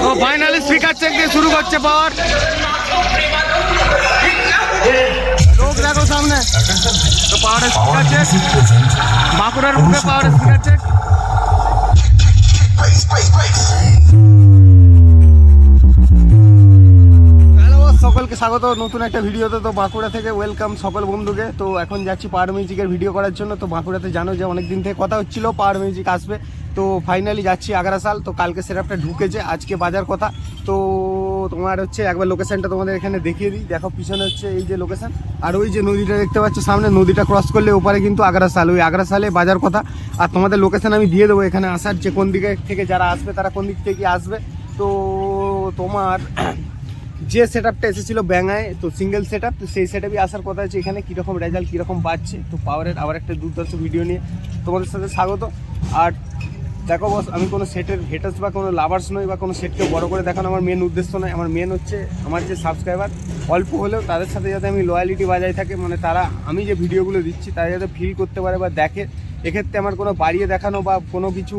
তো finally speaker check দিয়ে শুরু করছে পাওয়ার লোক দেখো সামনে। তো পাওয়ারের স্পিকার চেক বাঁকুড়ার বুকে পাওয়ারের স্পিকার চেক সকলকে স্বাগত। নতুন একটা ভিডিওতে তো বাঁকুড়া থেকে ওয়েলকাম সকল বন্ধুকে। তো এখন যাচ্ছি পাওয়ার মিউজিকের ভিডিও করার জন্য। তো বাঁকুড়াতে জানো যে অনেক দিন থেকে কথা হচ্ছিল পাওয়ার মিউজিক আসবে। তো ফাইনালি যাচ্ছি আগ্রাসাল তো কালকে সেরাপটা ঢুকেছে, আজকে বাজার কথা। তো তোমার হচ্ছে একবার লোকেশনটা তোমাদের এখানে দেখিয়ে দিই। দেখো, পিছনে হচ্ছে এই যে লোকেশন আর ওই যে নদীটা দেখতে পাচ্ছ, সামনে নদীটা ক্রস করলে ওপারে কিন্তু আগ্রাসাল ওই আগ্রা আগ্রাসালে বাজার কথা। আর তোমাদের লোকেশন আমি দিয়ে দেবো এখানে আসার যে কোন দিকে থেকে যারা আসবে, তারা কোন দিক থেকে আসবে। তো তোমার যে সেট আপটা এসেছিল ব্যাঙায়, তো সিঙ্গেল সেট আপ সেই সেট আপই আসার কথা আছে এখানে কীরকম রেজাল্ট কীরকম বাড়ছে। তো পাওয়ারের আবার একটা দুর্দর্শ ভিডিও নিয়ে তোমাদের সাথে স্বাগত। আর দেখো বস আমি কোনো সেটের হেটার্স বা কোনো লাভার্স নই বা কোনো সেটকে বড় করে দেখানো আমার মেন উদ্দেশ্য নয়। আমার মেন হচ্ছে আমার যে সাবস্ক্রাইবার অল্প হলেও তাদের সাথে যাতে আমি লয়ালিটি বাজায় থাকে মানে তারা, আমি যে ভিডিওগুলো দিচ্ছি, তারা যাতে ফিল করতে পারে বা দেখে, এক্ষেত্রে আমার কোনো বাড়িয়ে দেখানো বা কোনো কিছু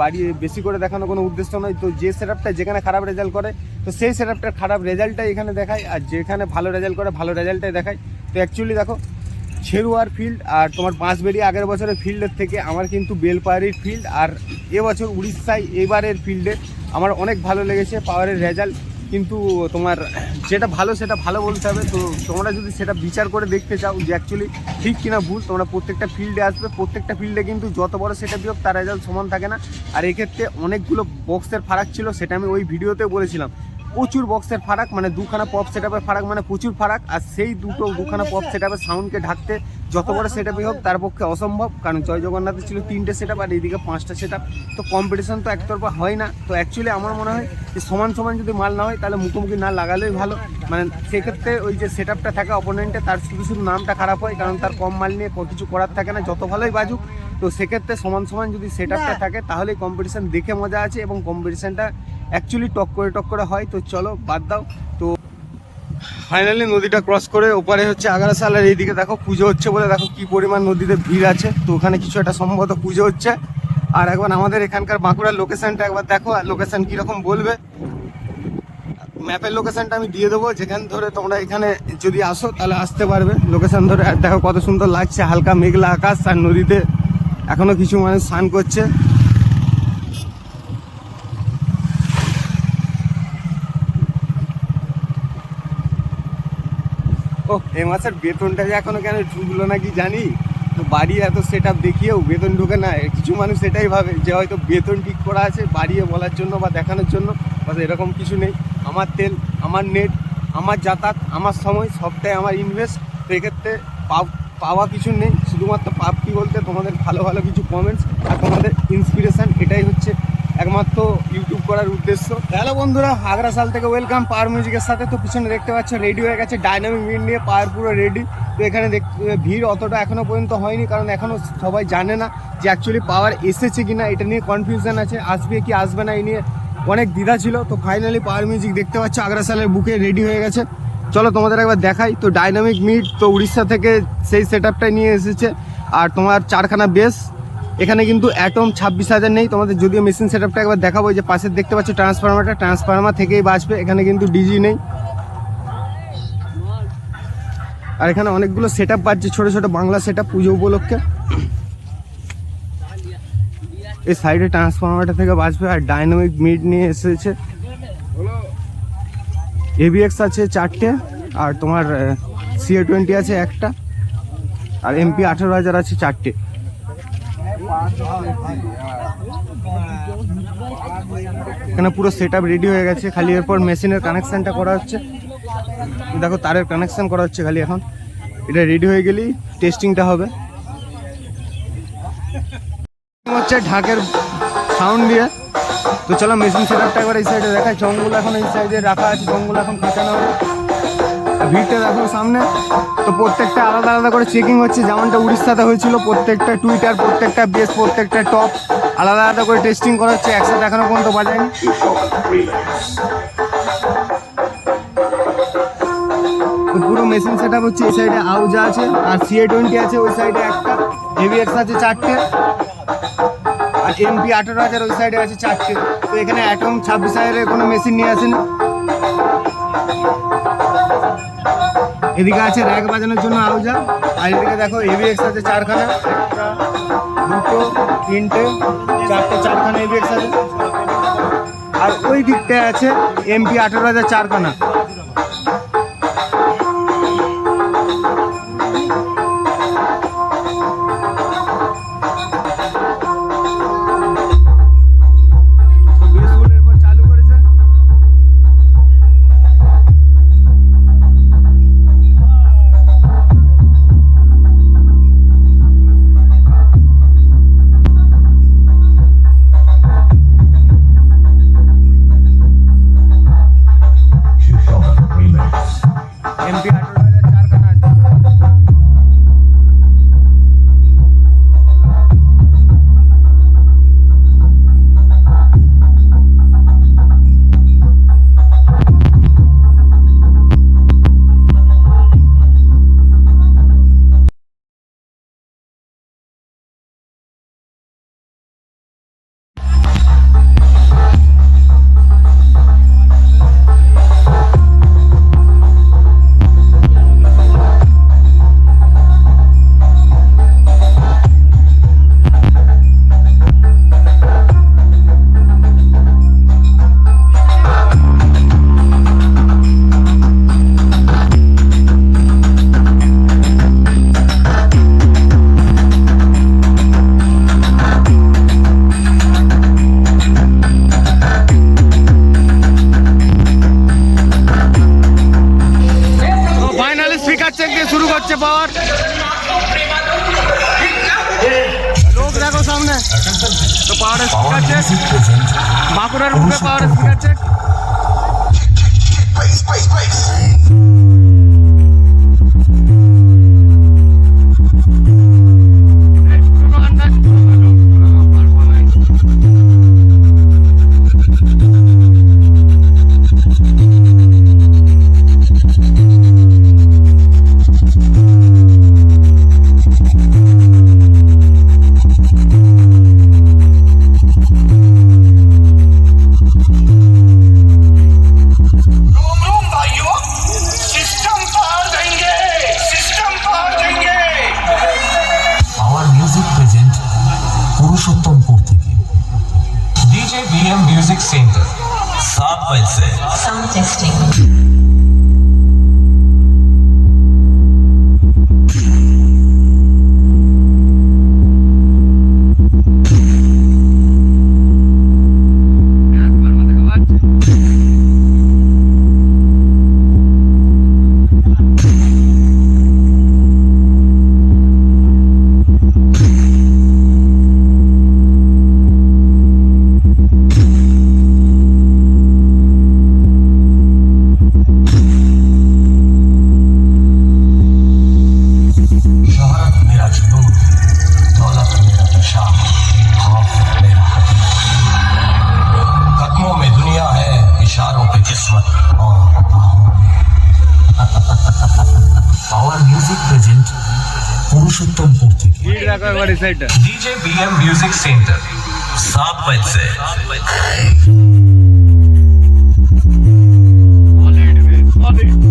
বাড়িয়ে, বেশি করে দেখানো কোনো উদ্দেশ্য নয়। তো যে সেটআপটা যেখানে খারাপ রেজাল্ট করে, তো সেই সেটআপটার খারাপ রেজাল্টটাই এখানে দেখায়, আর যেখানে ভালো রেজাল্ট করে, ভালো রেজাল্টটাই দেখায়। তো অ্যাকচুয়ালি দেখো ছেরুয়ার ফিল্ড আর তোমার বাঁশবেরি আগের বছরের ফিল্ডের থেকে আমার কিন্তু বেলপাহাড়ির ফিল্ড আর এবছর উড়িষ্যায় এবারের ফিল্ডে আমার অনেক ভালো লেগেছে পাওয়ারের রেজাল্ট কিন্তু তোমার যেটা ভালো সেটা ভালো বলতে হবে। তো তোমরা যদি সেটা বিচার করে দেখতে চাও যে অ্যাকচুয়ালি ঠিক কিনা ভুল, তোমরা প্রত্যেকটা ফিল্ডে আসবে। প্রত্যেকটা ফিল্ডে কিন্তু যত বড় সেটা হোক তার রেজাল্ট সমান থাকে না। আর এক্ষেত্রে অনেকগুলো বক্সের ফারাক ছিল, সেটা আমি ওই ভিডিওতে বলেছিলাম। প্রচুর বক্সের ফারাক মানে দুখানা পপ সেটআপের ফারাক মানে প্রচুর ফারাক। আর সেই দুটো দুখানা পপ সেটআপের সাউন্ডকে ঢাকতে যত বড় সেটআপই হোক তার পক্ষে অসম্ভব কারণ জয় জগন্নাথে ছিল তিনটে সেটআপ আর এইদিকে পাঁচটা সেটআপ তো কম্পিটিশন তো একতরফা হয় না। তো অ্যাকচুয়ালি আমার মনে হয় যে সমান সমান যদি মাল না হয় তাহলে মুখোমুখি না লাগালেই ভালো। মানে সেক্ষেত্রে ওই যে সেটআপটা থাকে অপোনেন্টে তার শুধু শুধু নামটা খারাপ হয় কারণ তার কম মাল নিয়ে ক- কিছু করার থাকে না যত ভালোই বাজুক। তো সেক্ষেত্রে সমান সমান যদি সেটআপটা থাকে তাহলেই কম্পিটিশন দেখে মজা আছে এবং কম্পিটিশনটা অ্যাকচুয়ালি টক করে টক করে হয়, তো চলো বাদ দাও। তো ফাইনালি নদীটা ক্রস করে ওপারে হচ্ছে আগারাসাল আর এইদিকে দেখো পুজো হচ্ছে বলে দেখো কি পরিমাণ নদীতে ভিড় আছে। তো ওখানে কিছু একটা সম্ভবত পুজো হচ্ছে। আর একবার আমাদের এখানকার বাঁকুড়ার লোকেশানটা একবার দেখো, আর লোকেশান কীরকম বলবে। ম্যাপের লোকেশানটা আমি দিয়ে দেবো, যেখান ধরে তোমরা এখানে যদি আসো তাহলে আসতে পারবে। লোকেশান ধরে, আর দেখো কত সুন্দর লাগছে, হালকা মেঘলা আকাশ আর নদীতে এখনও কিছু মানুষ স্নান করছে। ও এই মাসের বেতনটা যে এখনও কেন ঢুকলো নাকি জানি? তো বাড়ি এত সেট আপ দেখিয়েও বেতন ঢুকে না। কিছু মানুষ সেটাই ভাবে যে হয়তো বেতন ঠিক করা আছে বাড়িয়ে বলার জন্য বা দেখানোর জন্য বা এরকম কিছু নেই। আমার তেল, আমার নেট আমার যাতায়াত, আমার সময়, সবটাই আমার ইনভেস্ট সেক্ষেত্রে পাওয়া কিছু নেই। শুধুমাত্র পাপ কি বলতে তোমাদের ভালো ভালো কিছু কমেন্টস আর তোমাদের ইন্সপিরেশান এটাই হচ্ছে একমাত্র ইউটিউব করার উদ্দেশ্য। হ্যালো বন্ধুরা, আগ্রা সাল থেকে ওয়েলকাম পাওয়ার মিউজিকের সাথে তো পিছনে দেখতে পাচ্ছ রেডি হয়ে গেছে ডাইনামিক মিট নিয়ে পাওয়ার পুরো রেডি তো এখানে দেখতে ভিড় অতটা এখনও পর্যন্ত হয়নি, কারণ এখনও সবাই জানে না যে অ্যাকচুয়ালি পাওয়ার এসেছে কি না এটা নিয়ে কনফিউশন আছে, আসবে কি আসবে না এই নিয়ে অনেক দ্বিধা ছিল। তো ফাইনালি পাওয়ার মিউজিক দেখতে পাচ্ছ, আগ্রা সালের বুকে রেডি হয়ে গেছে। চলো তোমাদের একবার দেখাই, তো ডাইনামিক মিট তো উড়িষ্যা থেকে সেই সেট নিয়ে এসেছে। আর তোমার চারখানা বেস এখানে কিন্তু অ্যাটম ছাব্বিশ হাজার নেই। তোমাদের যদিও মেশিন সেট আপটা একবার দেখাবো যে পাশে দেখতে পাচ্ছ ট্রান্সফরমারটা ট্রান্সফরমার থেকেই বাঁচবে এখানে কিন্তু ডিজি নেই। আর এখানে অনেকগুলো সেট আপ বাজছে, ছোটো ছোটো বাংলা সেট আপ পুজো উপলক্ষে। এই সাইডে ট্রান্সফরমারটা থেকে বাঁচবে আর ডাইনামিক মিড নিয়ে এসেছে। এবিএক্স আছে চারটে, আর তোমার সিএ টোয়েন্টি আছে একটা, আর এমপি আঠেরো হাজার আছে চারটে। এখানে পুরো সেট রেডি হয়ে গেছে। খালি এরপর মেশিনের কানেকশানটা করা হচ্ছে। দেখো, তারের কানেকশন করা হচ্ছে খালি এখন। এটা রেডি হয়ে গেলেই টেস্টিংটা হবে। হচ্ছে ঢাকের সাউন্ড দিয়ে। তো চলো মেশিন সেট আপটা একবার এই সাইডে দেখায় চংগুলো এখন এই সাইডে রাখা আছে। চংগুলো এখন খাঁচানো হবে। ভিড়টা দেখো সামনে। তো প্রত্যেকটা আলাদা আলাদা করে চেকিং হচ্ছে। যেমনটা উড়িষ্যাতে হয়েছিল, প্রত্যেকটা টুইটার প্রত্যেকটা বেস প্রত্যেকটা টপ আলাদা আলাদা করে টেস্টিং করা হচ্ছে। একসাথে এখনও পর্যন্ত বাজায়নি। পুরো মেশিন সেট আপ হচ্ছে এই সাইডে আউজা আছে, আর সিএ টোয়েন্টি আছে ওই সাইডে একটা হেভি এক্স আছে চারটে, আর এমপি আঠারো হাজার ওই সাইডে আছে চারটে। তো এখানে অ্যাটম ছাব্বিশ হাজারের কোনো মেশিন নিয়ে আসেনি। এদিকে আছে র্যাক বাজানোর জন্য আউজা আর এদিকে দেখো এভিএক্স আছে চারখানা। দুটো, তিনটে, চারটে, চারখানা এভিএক্স আছে। আর ওই দিকটায় আছে এমপি আঠেরো হাজার চারখানা। Testing. Shashwat aur Our music present Purushottampur থেকে डीजे बीएम म्यूज़िक सेंटर सात बज से All right, all right.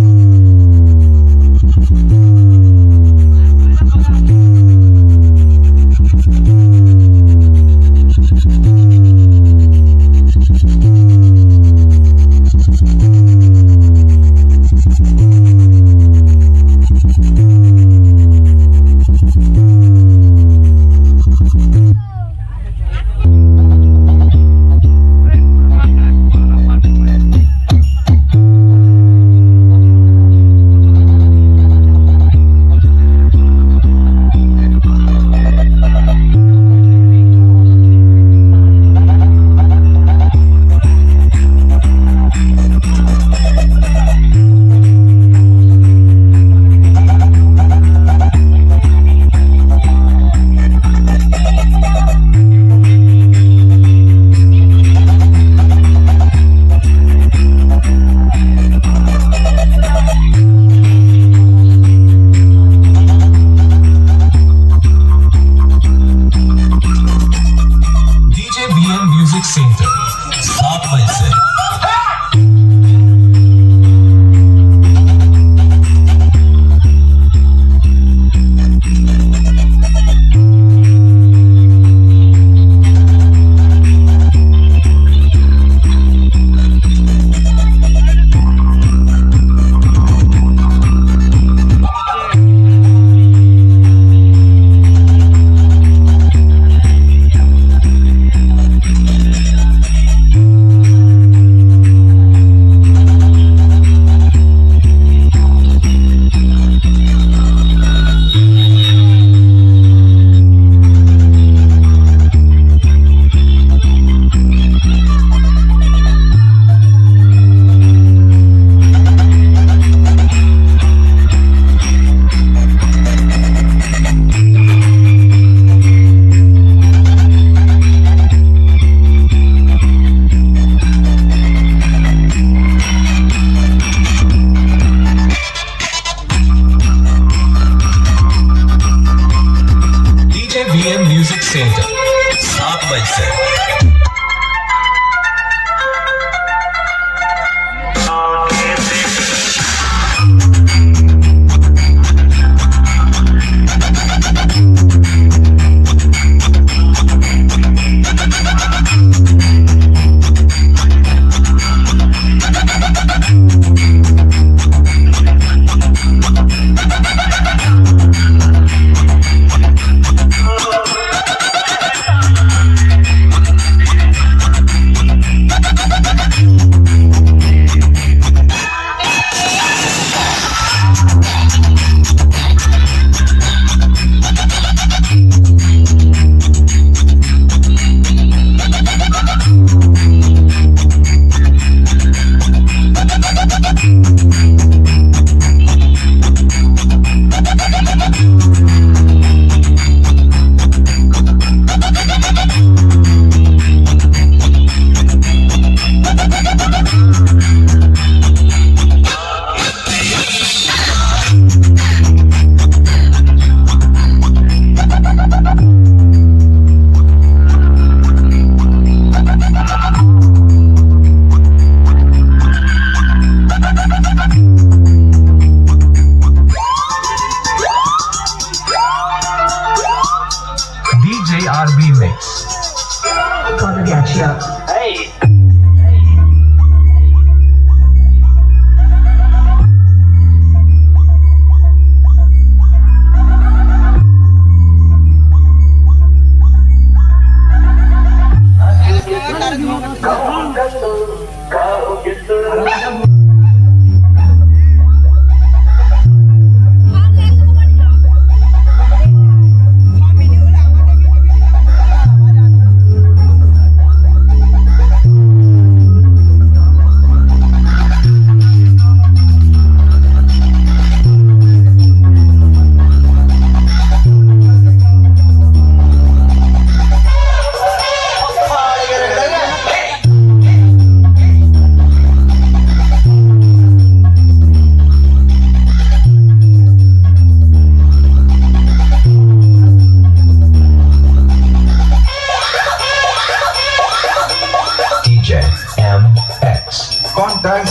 DJ MX. Contact